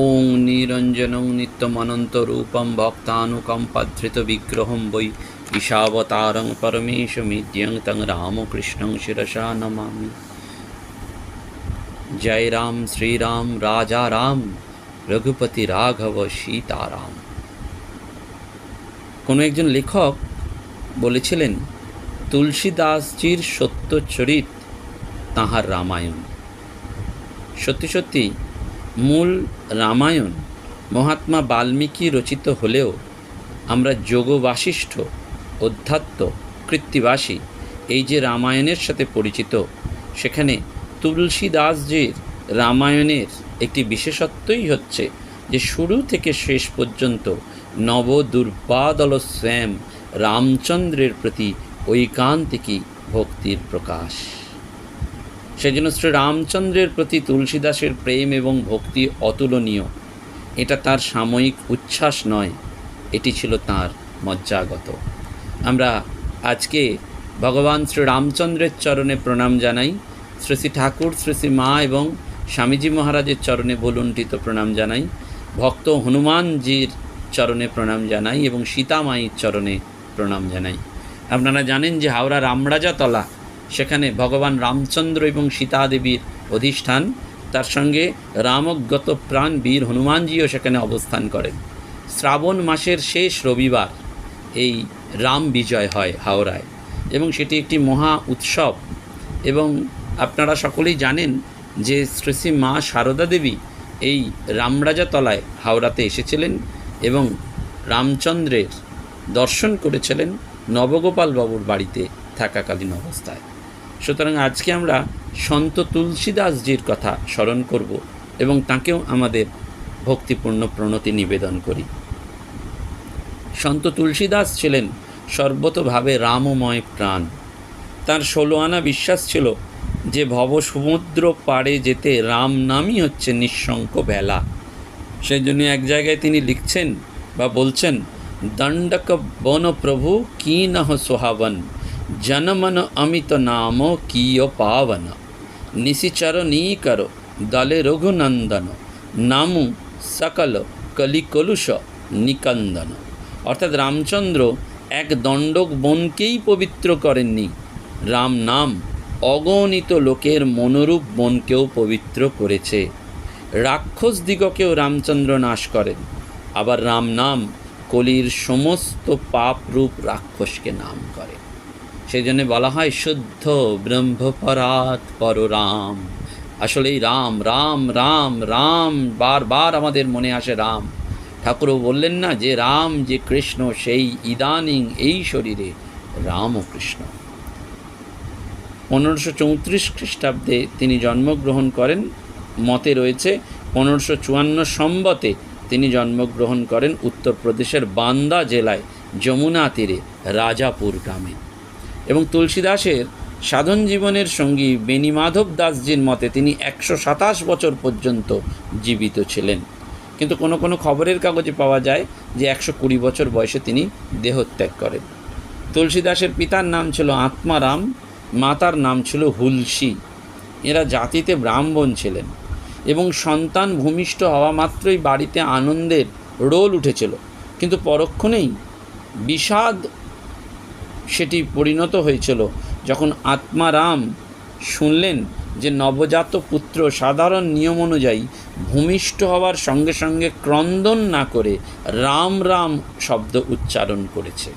ওং নিরঞ্জনং নিত্যমনন্তরূপং ভক্তানুকম্পাধৃতবিগ্রহं वै ईशावतारं परमेशमिद्यं तं रामकृष्णं शिरसा नमामि जय राम श्रीराम राजा রাম রঘুপতি রাঘব সীতারাম কোনো একজন লেখক বলেছিলেন তুলসীদাসজির সত্যচরিত তাহার রামায়ণ সত্যি সত্যি মূল রামায়ণ মহাত্মা বাল্মীকি রচিত হলেও আমরা যোগ বাশিষ্ঠ অধ্যাত্ম কৃত্তিবাসী, এই যে রামায়ণের সাথে পরিচিত। সেখানে তুলসীদাসজির রামায়ণের একটি বিশেষত্বই হচ্ছে যে, শুরু থেকে শেষ পর্যন্ত নব দুর্বাদল স্যাম রামচন্দ্রের প্রতি ঐকান্তিকী ভক্তির প্রকাশ। সেজন্য শ্রী রামচন্দ্রের প্রতি তুলসীদাসের প্রেম এবং ভক্তি অতুলনীয়। এটা তার সাময়িক উচ্ছ্বাস নয়, এটি ছিল তার মজ্জাগত। আমরা আজকে ভগবান শ্রী রামচন্দ্রের চরণে প্রণাম জানাই, শ্রী শ্রী ঠাকুর, শ্রী শ্রী মা এবং স্বামীজি মহারাজের চরণে বলুণ্ঠিত প্রণাম জানাই, ভক্ত হনুমানজির চরণে প্রণাম জানাই এবং সীতামাইয়ের চরণে প্রণাম জানাই। আপনারা জানেন যে হাওড়া রামরাজাতলা, সেখানে ভগবান রামচন্দ্র এবং সীতা দেবীর অধিষ্ঠান, তার সঙ্গে রামজ্ঞত প্রাণ বীর হনুমানজিও সেখানে অবস্থান করেন। শ্রাবণ মাসের শেষ রবিবার, এই রাম বিজয় হয় হাওড়ায়। এবং সেটি একটি মহা উৎসব। এবং আপনারা সকলেই জানেন যে শ্রী মা সারদা দেবী এই রামরাজাতলায় হাওড়াতে এসেছিলেন এবং রামচন্দ্রের দর্শন করেছিলেন নবগোপাল বাবুর বাড়িতে থাকাকালীন অবস্থায়। সুতরাং আজকে আমরা সন্ত তুলসীদাসজির কথা স্মরণ করব এবং তাকেও আমাদের ভক্তিপূর্ণ প্রণতি নিবেদন করি। সন্ত তুলসীদাস ছিলেন সর্বতভাবে রামময় প্রাণ। তার ষোলো আনা বিশ্বাস ছিল যে ভব সমুদ্র পাড়ে যেতে রাম নামই হচ্ছে নিঃশঙ্ক বেলা সেই জন্য এক জায়গায় তিনি লিখছেন বা বলছেন, দণ্ডক বন প্রভু কি নহ সোহাবন, জনমন অমিত নাম কিয় পাবন। নিশিচর কর দলে রঘুনন্দন, নামু সকল কলিকলুষ নিকন্দন। অর্থাৎ রামচন্দ্র এক দণ্ডক বনকেই পবিত্র করেননি। রাম নাম অগণিত লোকের মনোরূপ বনকেও পবিত্র করেছে। রাক্ষস দিগকেও রামচন্দ্র নাশ করেন। আবার রাম নাম কলির সমস্ত পাপরূপ রাক্ষসকে নাম করে। সেই জন্য বলা হয় শুদ্ধ ব্রহ্মপরাত পর রাম আসলেই রাম রাম রাম রাম, বারবার আমাদের মনে আসে রাম। ঠাকুরও বললেন না যে রাম, যে কৃষ্ণ, সেই ইদানিং এই শরীরে রাম ও কৃষ্ণ। পনেরোশো চৌত্রিশ খ্রিস্টাব্দে তিনি জন্মগ্রহণ করেন। মতে রয়েছে, পনেরোশো চুয়ান্ন সম্বতে তিনি জন্মগ্রহণ করেন উত্তরপ্রদেশের বান্দা জেলায় যমুনা তীরে, রাজাপুর গ্রামে। এবং তুলসীদাসের সাধন জীবনের সঙ্গী বেণীমাধব দাসজির মতে তিনি একশো সাতাশ বছর পর্যন্ত জীবিত ছিলেন। কিন্তু কোনো কোনো খবরের কাগজে পাওয়া যায় যে একশো কুড়ি বছর বয়সে তিনি দেহত্যাগ করেন। তুলসীদাসের পিতার নাম ছিল আত্মারাম, মাতার নাম ছিল হুলসি। এরা জাতিতে ব্রাহ্মণ ছিলেন এবং সন্তান ভূমিষ্ঠ হওয়া মাত্রই বাড়িতে আনন্দের রোল উঠেছিল। কিন্তু পরক্ষণেই বিষাদ সেটি পরিণত হয়েছিল যখন আত্মারাম শুনলেন যে নবজাত পুত্র সাধারণ নিয়ম অনুযায়ী ভূমিষ্ঠ হওয়ার সঙ্গে সঙ্গে ক্রন্দন না করে রাম রাম শব্দ উচ্চারণ করেছে।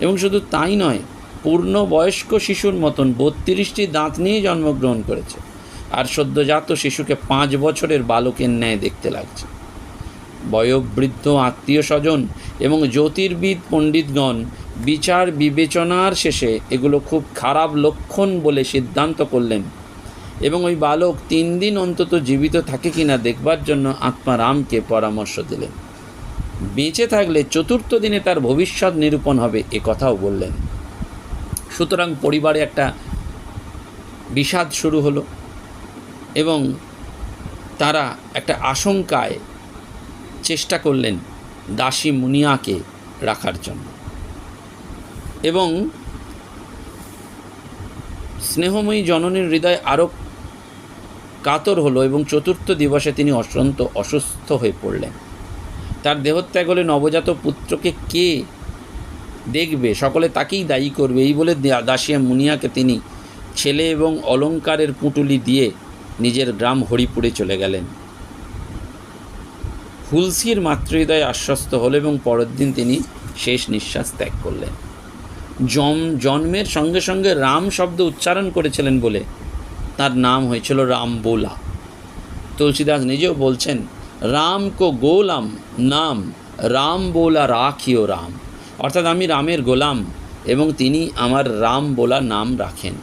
এবং শুধু তাই নয়, পূর্ণ বয়স্ক শিশুর মতন বত্রিশটি দাঁত নিয়ে জন্মগ্রহণ করেছে আর সদ্যজাত শিশুকে পাঁচ বছরের বালকের ন্যায় দেখতে লাগছে। বয়োবৃদ্ধ আত্মীয় স্বজন এবং জ্যোতির্বিদ পণ্ডিতগণ বিচার বিবেচনার শেষে এগুলো খুব খারাপ লক্ষণ বলে সিদ্ধান্ত করলেন এবং ওই বালক তিন দিন অন্তত জীবিত থাকে কিনা দেখবার জন্য আত্মা রামকে পরামর্শ দিলেন। বেঁচে থাকলে চতুর্থ দিনে তার ভবিষ্যৎ নিরূপণ হবে এ কথাও বললেন। সুতরাং পরিবারে একটা বিষাদ শুরু হলো এবং তারা একটা আশঙ্কায় চেষ্টা করলেন দাসী মুনিয়াকে রাখার জন্য। এবং স্নেহময়ী জননীর হৃদয় আরও কাতর হলো এবং চতুর্থ দিবসে তিনি অসন্ত অসুস্থ হয়ে পড়লেন। তার দেহত্যাগ হলে নবজাত পুত্রকে কে দেখবে? সকলে তাকেই দায়ী করবে। এই বলে দাসিয়া মুনিয়াকে তিনি ছেলে এবং অলংকারের পুঁটুলি দিয়ে নিজের গ্রাম হরিপুরে চলে গেলেন। হুলসির মাতৃহৃদয় আশ্বস্ত হল এবং পরের দিন তিনি শেষ নিঃশ্বাস ত্যাগ করলেন। জম, জন্মের সঙ্গে সঙ্গে রাম শব্দ উচ্চারণ করেছিলেন বলে তার নাম হয়েছিল রাম বোলা তুলসীদাস নিজেও বলছেন, রাম কো গোলাম নাম, রাম বোলা রাখিও রাম। অর্থাৎ আমি রামের গোলাম এবং তিনি আমার রাম বোলা নাম রাখেন।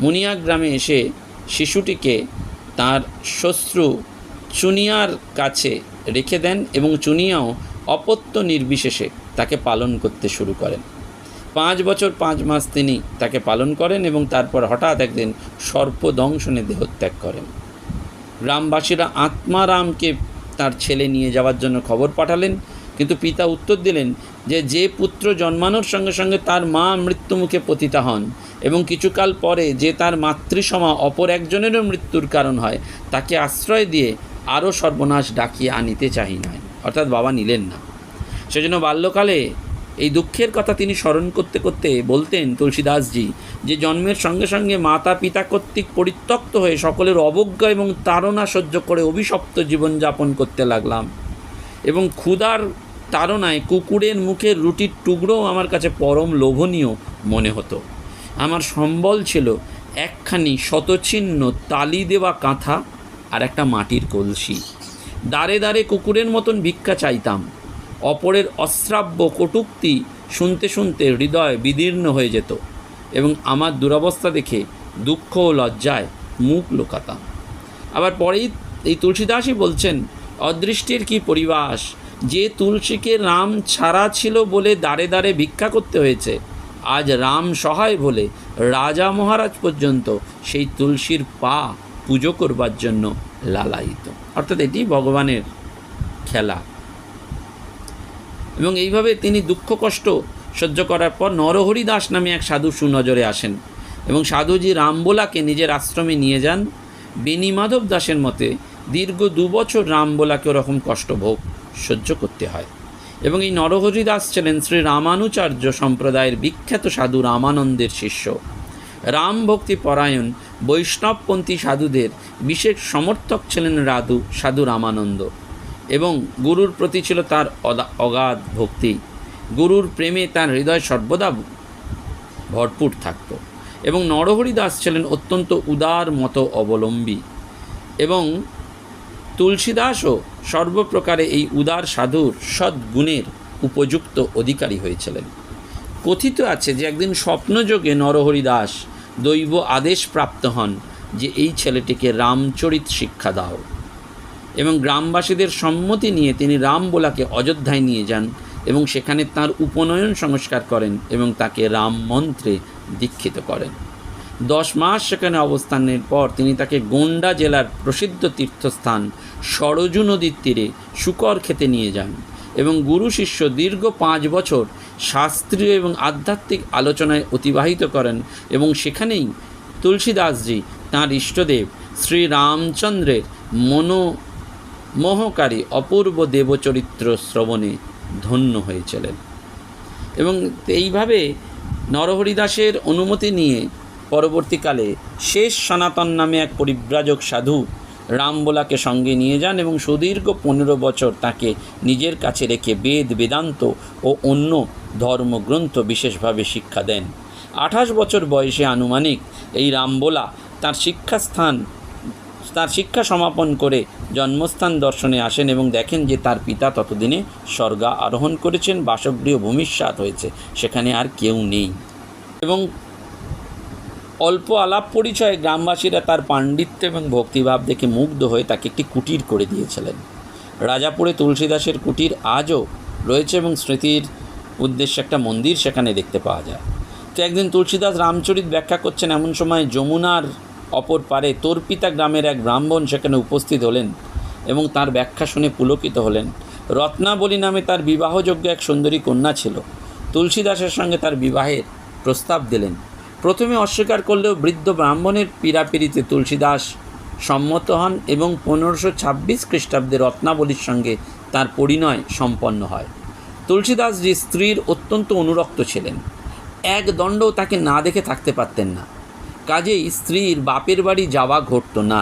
মুনিয়া গ্রামে এসে শিশুটিকে তার শ্বশ্রু চুনিয়ার কাছে রেখে দেন এবং চুনিয়াও অপত্য নির্বিশেষে তাকে পালন করতে শুরু করেন। পাঁচ বছর পাঁচ মাস তিনি তাকে পালন করেন এবং তারপর হঠাৎ একদিন সর্পদংশনে দেহত্যাগ করেন। গ্রামবাসীরা আত্মারামকে তার ছেলে নিয়ে যাওয়ার জন্য খবর পাঠালেন, কিন্তু পিতা উত্তর দিলেন যে যে পুত্র জন্মানোর সঙ্গে সঙ্গে তার মা মৃত্যুমুখে পতিতা হন এবং কিছুকাল পরে যে তার মাতৃসমা অপর একজনেরও মৃত্যুর কারণ হয়, তাকে আশ্রয় দিয়ে আরও সর্বনাশ ডাকিয়ে আনিতে চাহি নাই অর্থাৎ বাবা নিলেন না। সেজন্য বাল্যকালে এই দুঃখের কথা তিনি স্মরণ করতে করতে বলতেন তুলসীদাসজি যে জন্মের সঙ্গে সঙ্গে মাতা পিতা কর্তৃক পরিত্যক্ত হয়ে সকলের অবজ্ঞা এবং তাড়না সহ্য করে অভিশপ্ত জীবনযাপন করতে লাগলাম। এবং ক্ষুধার তাড়নায় কুকুরের মুখের রুটির টুকরোও আমার কাছে পরম লোভনীয় মনে হতো। আমার সম্বল ছিল একখানি শতচ্ছিন্ন তালি দেওয়া কাঁথা আর একটা মাটির কলসি। দাঁড়ে দাঁড়ে কুকুরের মতন ভিক্ষা চাইতাম। অপরের অশ্রাব্য কটুক্তি শুনতে শুনতে হৃদয় বিদীর্ণ হয়ে যেত এবং আমার দুরবস্থা দেখে দুঃখ ও লজ্জায় মুখ লোকাতাম। আবার পরেই এই তুলসীদাসই বলছেন, অদৃষ্টির কি পরিবাস? যে তুলসীকে রাম ছাড়া ছিল বলে দাঁড়ে দাঁড়ে ভিক্ষা করতে হয়েছে, আজ রাম সহায় বলে রাজা মহারাজ পর্যন্ত সেই তুলসীর পা পুজো করবার জন্য লালায়িত। অর্থাৎ এটি ভগবানের খেলা। এবং এইভাবে তিনি দুঃখ কষ্ট সহ্য করার পর নরহরি দাস নামে এক সাধু সুনজরে আসেন এবং সাধুজি রামবোলাকে নিজের আশ্রমে নিয়ে যান। বেণীমাধব দাসের মতে দীর্ঘ দু বছর রামবোলাকে ওরকম কষ্ট ভোগ সহ্য করতে হয় এবং এই নরহরি দাস ছিলেন শ্রী রামানুচার্য সম্প্রদায়ের বিখ্যাত সাধু রামানন্দের শিষ্য। রাম ভক্তি পরায়ণ বৈষ্ণবপন্থী সাধুদের বিশেষ সমর্থক ছিলেন রাধু, সাধু রামানন্দ। এবং গুরুর প্রতি ছিল তার অগাধ ভক্তি। গুরুর প্রেমে তার হৃদয় সর্বদা ভরপুর থাকত এবং নরহরি দাস ছিলেন অত্যন্ত উদার মতো অবলম্বী এবং তুলসীদাসও সর্বপ্রকারে এই উদার সাধুর সদ্গুণের উপযুক্ত অধিকারী হয়েছিলেন। কথিত আছে যে একদিন স্বপ্নযোগে নরহরি দাস দৈব আদেশ প্রাপ্ত হন যে এই ছেলেটিকে রামচরিত শিক্ষা দাও। এবং গ্রামবাসীদের সম্মতি নিয়ে তিনি রামবোলাকে অযোধ্যায় নিয়ে যান এবং সেখানে তার উপনয়ন সংস্কার করেন এবং তাকে রাম মন্ত্রে দীক্ষিত করেন। দশ মাস সেখানে অবস্থানের পর তিনি তাকে গোন্ডা জেলার প্রসিদ্ধ তীর্থস্থান সরজু নদীর তীরে শুকর খেতে নিয়ে যান এবং গুরু শিষ্য দীর্ঘ পাঁচ বছর শাস্ত্রীয় এবং আধ্যাত্মিক আলোচনায় অতিবাহিত করেন এবং সেখানেই তুলসীদাসজি তাঁর ইষ্টদেব শ্রী রামচন্দ্রের মনোমোহকারী অপূর্ব দেবচরিত্র শ্রবণে ধন্য হয়েছিলেন। এবং এইভাবে নরহরিদাসের অনুমতি নিয়ে পরবর্তীকালে শেষ সনাতন নামে এক পরিব্রাজক সাধু রামবোলাকে সঙ্গে নিয়ে যান এবং সুদীর্ঘ পনেরো বছর তাকে নিজের কাছে রেখে বেদ, বেদান্ত ও অন্য ধর্মগ্রন্থ বিশেষভাবে শিক্ষা দেন। আঠাশ বছর বয়সে আনুমানিক এই রামবোলা তার শিক্ষাস্থান, তার শিক্ষা সমাপন করে জন্মস্থান দর্শনে আসেন এবং দেখেন যে তার পিতা ততদিনে স্বর্গা আরোহণ করেছেন, বাসগৃহ ভূমিষ্যাত হয়েছে, সেখানে আর কেউ নেই। এবং অল্প আলাপ পরিচয়ে গ্রামবাসীরা তার পাণ্ডিত্য এবং ভক্তিভাব দেখে মুগ্ধ হয়ে তাকে একটি কুটির করে দিয়েছিলেন। রাজাপুরে তুলসীদাসের কুটির আজও রয়েছে এবং স্মৃতির উদ্দেশ্যে একটা মন্দির সেখানে দেখতে পাওয়া যায়। তো একদিন তুলসীদাস রামচরিত ব্যাখ্যা করছেন, এমন সময় যমুনার অপর পারে তোরপিতা গ্রামের এক ব্রাহ্মণ সেখানে উপস্থিত হলেন এবং তার ব্যাখ্যা শুনে পুলকিত হলেন। রত্নাবলী নামে তার বিবাহযোগ্য এক সুন্দরী কন্যা ছিল। তুলসীদাসের সঙ্গে তার বিবাহের প্রস্তাব দিলেন। প্রথমে অস্বীকার করলেও বৃদ্ধ ব্রাহ্মণের পীড়াপিড়িতে তুলসীদাস সম্মত হন এবং পনেরোশো ছাব্বিশ খ্রিস্টাব্দে রত্নাবলীর সঙ্গে তার পরিণয় সম্পন্ন হয়। তুলসীদাসজি স্ত্রীর অত্যন্ত অনুরক্ত ছিলেন। এক দণ্ডও তাকে না দেখে থাকতে পারতেন না। কাজেই স্ত্রীর বাপের বাড়ি যাওয়া ঘটত না।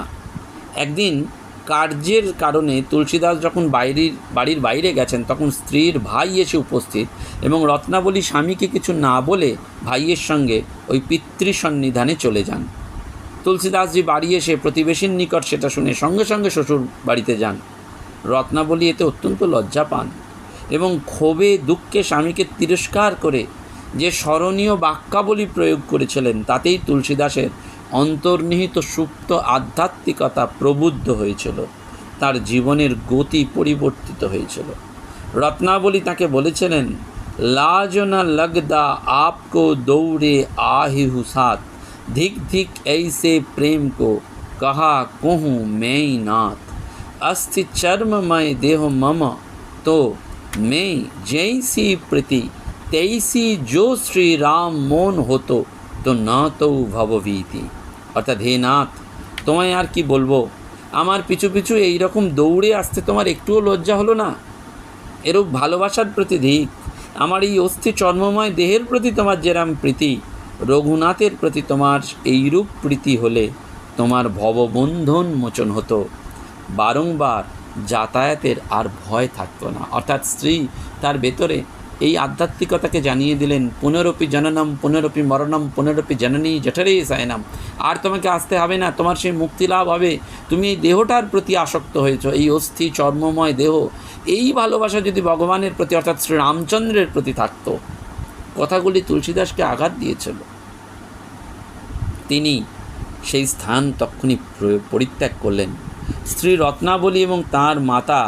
একদিন কার্যের কারণে তুলসীদাস যখন বাইরের, বাড়ির বাইরে গেছেন, তখন স্ত্রীর ভাই এসে উপস্থিত এবং রত্নাবলী স্বামীকে কিছু না বলে ভাইয়ের সঙ্গে ওই পিতৃসন্নিধানে চলে যান। তুলসীদাসজি বাড়ি এসে প্রতিবেশীর নিকট সেটা শুনে সঙ্গে সঙ্গে শ্বশুর বাড়িতে যান। রত্নাবলী এতে অত্যন্ত লজ্জা পান এবং ক্ষোভে দুঃখে স্বামীকে তিরস্কার করে যে স্মরণীয় বাক্যাবলী প্রয়োগ করেছিলেন, তাতেই তুলসীদাসের অন্তর্নিহিত সুপ্ত আধ্যাত্মিকতা প্রবুদ্ধ হয়েছিল। তার জীবনের গতি পরিবর্তিত হয়েছিল। রত্নাবলী তাকে বলেছিলেন লাজনা লগদা আপকো দৌড়ে আহি হুসাত ধিক ধিক এইসে প্রেম কো, কাহা কুহু মেই নাথ। অস্থি চর্মময় দেহ মম, তো মেই যেই সি প্রীতি তেইশি যো শ্রীরাম মন হতো, তো না তৌ ভবভীতি। অর্থাৎ হে নাথ, তোমায় আর কি বলব? আমার পিছু পিছু এই রকম দৌড়ে আসতে তোমার একটুও লজ্জা হলো না? এরূপ ভালোবাসার প্রতি ধিক আমার এই অস্থি চর্মময় দেহের প্রতি তোমার যেরাম প্রীতি, রঘুনাথের প্রতি তোমার এইরূপ প্রীতি হলে তোমার ভববন্ধন মোচন হতো। বারংবার যাতায়াতের আর ভয় থাকতো না। অর্থাৎ স্ত্রী তার ভেতরে এই আধ্যাত্মিকতাকে জানিয়ে দিলেন, পুনরপি জননম, পুনরপি মরণম, পুনরপি জননী জঠরে সায়নাম। আর তোমাকে আসতে হবে না, তোমার সেই মুক্তি লাভ হবে। তুমি এই দেহটার প্রতি আসক্ত হয়েছ, এই অস্থি চর্মময় দেহ। এই ভালোবাসা যদি ভগবানের প্রতি, অর্থাৎ শ্রী রামচন্দ্রের প্রতি থাকত, কথাগুলি তুলসীদাসকে আঘাত দিয়েছিল। তিনি সেই স্থান তখনই পরিত্যাগ করলেন। স্ত্রী রত্নাবলী এবং তার মাতা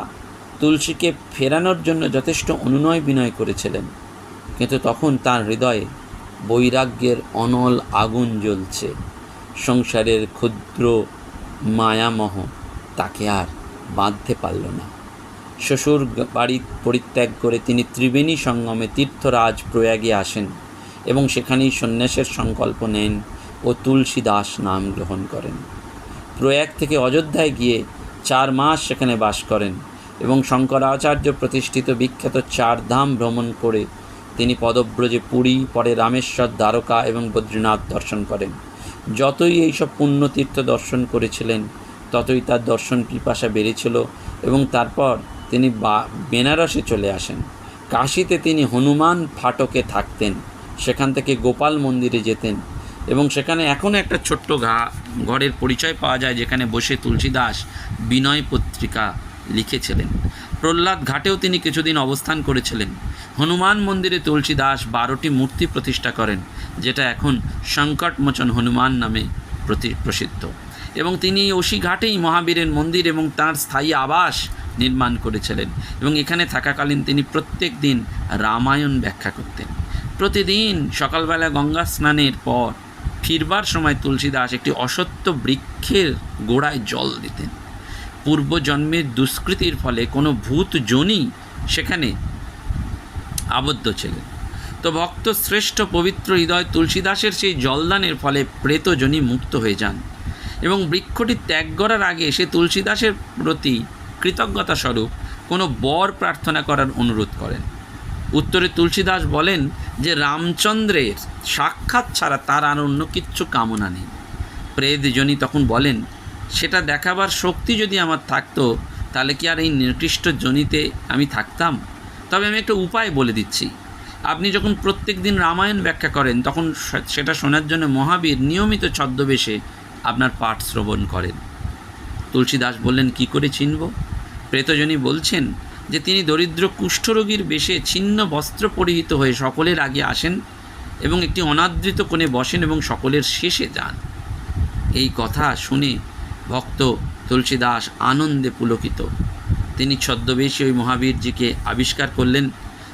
তুলসীকে ফেরানোর জন্য যথেষ্ট অনুনয় বিনয় করেছিলেন, কিন্তু তখন তার হৃদয়ে বৈরাগ্যের অনল আগুন জ্বলছে। সংসারের ক্ষুদ্র মায়ামহ তাকে আর বাঁধতে পারল না। শ্বশুর বাড়ি পরিত্যাগ করে তিনি ত্রিবেণী সঙ্গমে তীর্থরাজ প্রয়াগে আসেন এবং সেখানেই সন্ন্যাসের সংকল্প নেন ও তুলসী দাস নাম গ্রহণ করেন। প্রয়াগ থেকে অযোধ্যায় গিয়ে চার মাস সেখানে বাস করেন। এবং শঙ্করাচার্য প্রতিষ্ঠিত বিখ্যাত চার ধাম ভ্রমণ করে তিনি পদব্রজে পুরী, পরে রামেশ্বর, দ্বারকা এবং বদ্রীনাথ দর্শন করেন। যতই এইসব পুণ্যতীর্থ দর্শন করেছিলেন, ততই তার দর্শন পিপাসা বেড়েছিল এবং তারপর তিনি বা, বেনারসে চলে আসেন। কাশিতে তিনি হনুমান ফাটকে থাকতেন, সেখান থেকে গোপাল মন্দিরে যেতেন এবং সেখানে এখনও একটা ছোট্ট ঘা, ঘরের পরিচয় পাওয়া যায় যেখানে বসে তুলসীদাস বিনয় পত্রিকা লিখেছিলেন। প্রহ্লাদ ঘাটেও তিনি কিছুদিন অবস্থান করেছিলেন। হনুমান মন্দিরে তুলসীদাস বারোটি মূর্তি প্রতিষ্ঠা করেন, যেটা এখন সংকটমোচন হনুমান নামে প্রতি প্রসিদ্ধ। এবং তিনি ওসি ঘাটেই মহাবীরের মন্দির এবং তার স্থায়ী আবাস নির্মাণ করেছিলেন এবং এখানে থাকাকালীন তিনি প্রত্যেক দিন রামায়ণ ব্যাখ্যা করতেন। প্রতিদিন সকালবেলা গঙ্গা স্নানের পর ফিরবার সময় তুলসীদাস একটি অসত্য বৃক্ষের গোড়ায় জল দিতেন। পূর্বজন্মের দুষ্কৃতির ফলে কোনো ভূত জনি সেখানে আবদ্ধ ছিলেন। তো ভক্ত শ্রেষ্ঠ পবিত্র হৃদয় তুলসীদাসের সেই জলদানের ফলে প্রেতজনী মুক্ত হয়ে যান এবং বৃক্ষটি ত্যাগ করার আগে সে তুলসীদাসের প্রতি কৃতজ্ঞতা স্বরূপ কোনো বর প্রার্থনা করার অনুরোধ করেন। উত্তরে তুলসীদাস বলেন যে, রামচন্দ্রের সাক্ষাৎ ছাড়া তার আর অন্য কিচ্ছু কামনা নেই। প্রেতজনী তখন বলেন সেটা দেখাবার শক্তি যদি আমার থাকতো, তাহলে কি আর এই নির্দিষ্ট জনিতে আমি থাকতাম? তবে আমি একটা উপায় বলে দিচ্ছি। আপনি যখন প্রত্যেক দিন রামায়ণ ব্যাখ্যা করেন, তখন সেটা শোনার জন্য মহাবীর নিয়মিত ছদ্মবেশে আপনার পাঠ শ্রবণ করেন। তুলসীদাস বললেন, কি করে চিনব? প্রেতজনী বলছেন যে, তিনি দরিদ্র কুষ্ঠরোগীর বেশে ছিন্ন বস্ত্র পরিহিত হয়ে সকলের আগে আসেন এবং একটি অনাদৃত কোণে বসেন এবং সকলের শেষে যান। এই কথা শুনে ভক্ত তুলসীদাস আনন্দে পুলকিত। তিনি ছদ্মবেশী ওই মহাবীরজিকে আবিষ্কার করলেন।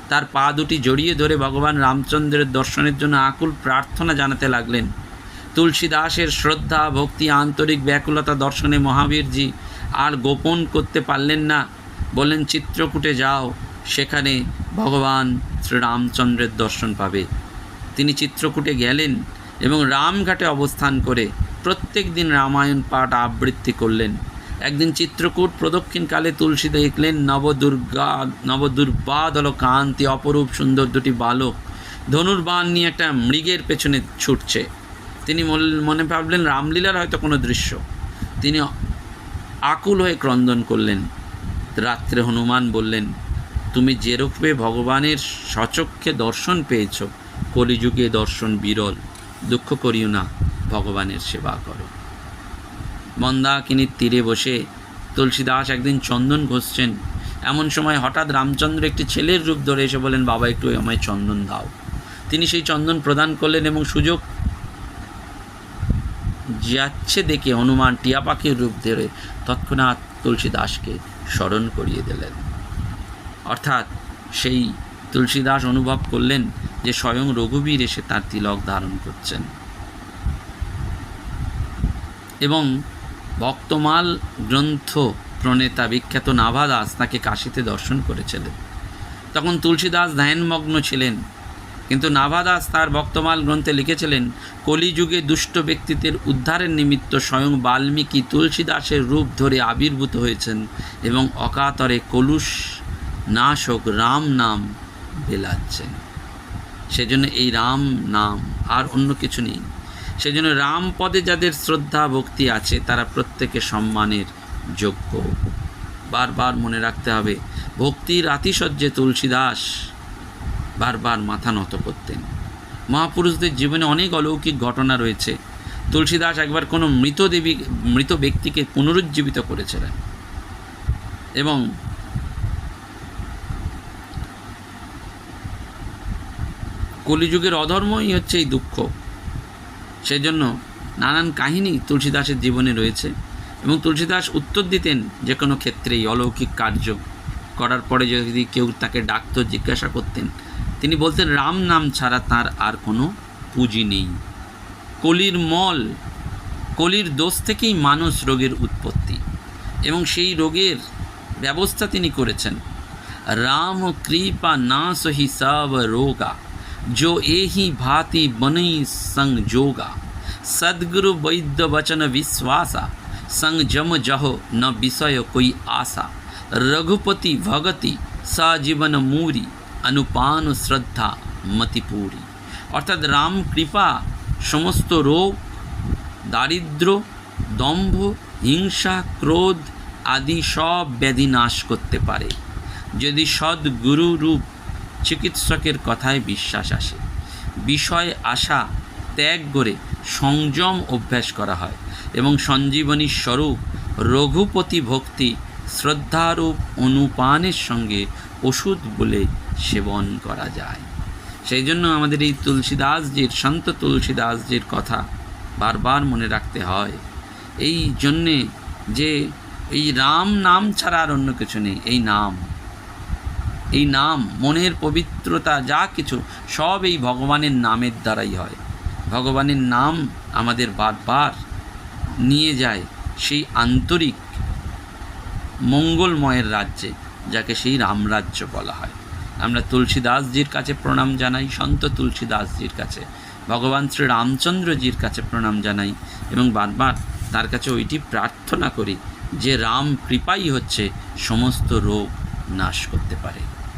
তার পা দুটি জড়িয়ে ধরে ভগবান রামচন্দ্রের দর্শনের জন্য আকুল প্রার্থনা জানাতে লাগলেন। তুলসীদাসের শ্রদ্ধা, ভক্তি, আন্তরিক ব্যাকুলতা দর্শনে মহাবীরজি আর গোপন করতে পারলেন না। বললেন, চিত্রকূটে যাও, সেখানে ভগবান শ্রীরামচন্দ্রের দর্শন পাবে। তিনি চিত্রকূটে গেলেন এবং রামঘাটে অবস্থান করে প্রত্যেক দিন রামায়ণ পাঠ আবৃত্তি করলেন। একদিন চিত্রকূট প্রদক্ষিণকালে তুলসী দেখলেন, নবদুর্গা, নবদুর্বাদল কান্তি অপরূপ সুন্দর দুটি বালক। ধনুর্বাণ নিয়ে একটা মৃগের পেছনে ছুটছে। তিনি মনে ভাবলেন, রামলীলার হয়তো কোনো দৃশ্য। তিনি আকুল হয়ে ক্রন্দন করলেন। রাত্রে হনুমান বললেন, তুমি যেরূপে ভগবানের সচক্ষে দর্শন পেয়েছ, কলিযুগে দর্শন বিরল। দুঃখ করিও না। ভগবানের সেবা করো। মন্দাকিনীর তীরে বসে তুলসীদাস একদিন চন্দন ঘষছেন। এমন সময় হঠাৎ রামচন্দ্র একটি ছেলের রূপ ধরে এসে বলেন বাবা, একটু আমায় চন্দন দাও। তিনি সেই চন্দন প্রদান করলেন এবং সুযোগ যাচ্ছে দেখে হনুমান টিয়া পাখির রূপ ধরে তৎক্ষণাৎ তুলসীদাসকে স্মরণ করিয়ে দিলেন। অর্থাৎ সেই তুলসীদাস অনুভব করলেন যে স্বয়ং রঘুবীর এসে তার তিলক ধারণ করছেন। এবং ভক্তমাল গ্রন্থ প্রণেতা বিখ্যাত নাভাদাস তাকে কাশিতে দর্শন করেছিলেন। তখন তুলসীদাস ধ্যানমগ্ন ছিলেন, কিন্তু নাভাদাস তার ভক্তমাল গ্রন্থে লিখেছিলেন, কলিযুগে দুষ্ট ব্যক্তিদের উদ্ধারের নিমিত্ত স্বয়ং বাল্মীকি তুলসীদাসের রূপ ধরে আবির্ভূত হয়েছেন এবং অকাতরে কলুষ নাশক রাম নাম বেলাচ্ছেন। সেজন্য এই রাম নাম আর অন্য কিছু নেই। সেজন্য রাম পদে যাদের শ্রদ্ধা ভক্তি আছে, তারা প্রত্যেকে সম্মানের যোগ্য। বারবার মনে রাখতে হবে, ভক্তির আতিশয্যে তুলসীদাস বারবার মাথা নত করতেন। মহাপুরুষদের জীবনে অনেক অলৌকিক ঘটনা রয়েছে। তুলসীদাস একবার কোনো মৃত দেবী, মৃত ব্যক্তিকে পুনরুজ্জীবিত করেছিলেন। এবং কলিযুগের অধর্মই হচ্ছে এই দুঃখ। সেই জন্য নানান কাহিনী তুলসীদাসের জীবনে রয়েছে এবং তুলসীদাস উত্তর দিতেন যে কোনো ক্ষেত্রেই অলৌকিক কার্য করার পরে যদি কেউ তাকে ডাকতো, জিজ্ঞাসা করতেন, তিনি বলতেন, রাম নাম ছাড়া তার আর কোনো পুঁজি নেই। কলির মল, কলির দোষ থেকেই মানুষ রোগের উৎপত্তি এবং সেই রোগের ব্যবস্থা তিনি করেছেন। রাম কৃপা না সহি সব রোগা। जो एहि भांति बनई संग जोगा सद्गुरु वैद्य वचन विश्वासा संग जम जहो न विषय कोई आशा रघुपति भगति सजीवन मूरी अनुपान শ্রদ্ধা মতিপুরী অর্থাৎ রাম কৃপা সমস্ত রোগ দারিদ্র দম্ভ হিংসা ক্রোধ আদি সব ব্যাধি নাশ করতে পারে যদি সদ্গুরু রূপ চিকিৎসকের কথায় বিশ্বাস আসে। বিষয় আশা ত্যাগ করে সংযম অভ্যাস করা হয় এবং সঞ্জীবনী স্বরূপ রঘুপতি ভক্তি শ্রদ্ধারূপ অনুপানের সঙ্গে ওষুধ বলে সেবন করা যায়। সেই জন্য আমাদের এই তুলসীদাসজির, সন্ত তুলসীদাসজির কথা বারবার মনে রাখতে হয়। এই জন্যে যে এই রাম নাম ছাড়া আর অন্য কিছু নেই, এই নাম। এই নাম, মনের পবিত্রতা, যা কিছু, সব এই ভগবানের নামের দ্বারাই হয়। ভগবানের নাম আমাদের বারবার নিয়ে যায় সেই আন্তরিক মঙ্গলময়ের রাজ্যে, যাকে সেই রামরাজ্য বলা হয়। আমরা তুলসীদাসজির কাছে প্রণাম জানাই, সন্ত তুলসীদাসজির কাছে, ভগবান শ্রী রামচন্দ্রজির কাছে প্রণাম জানাই এবং বারবার তার কাছে ওইটি প্রার্থনা করি যে রাম কৃপাই হচ্ছে সমস্ত রোগ নাশ করতে পারে।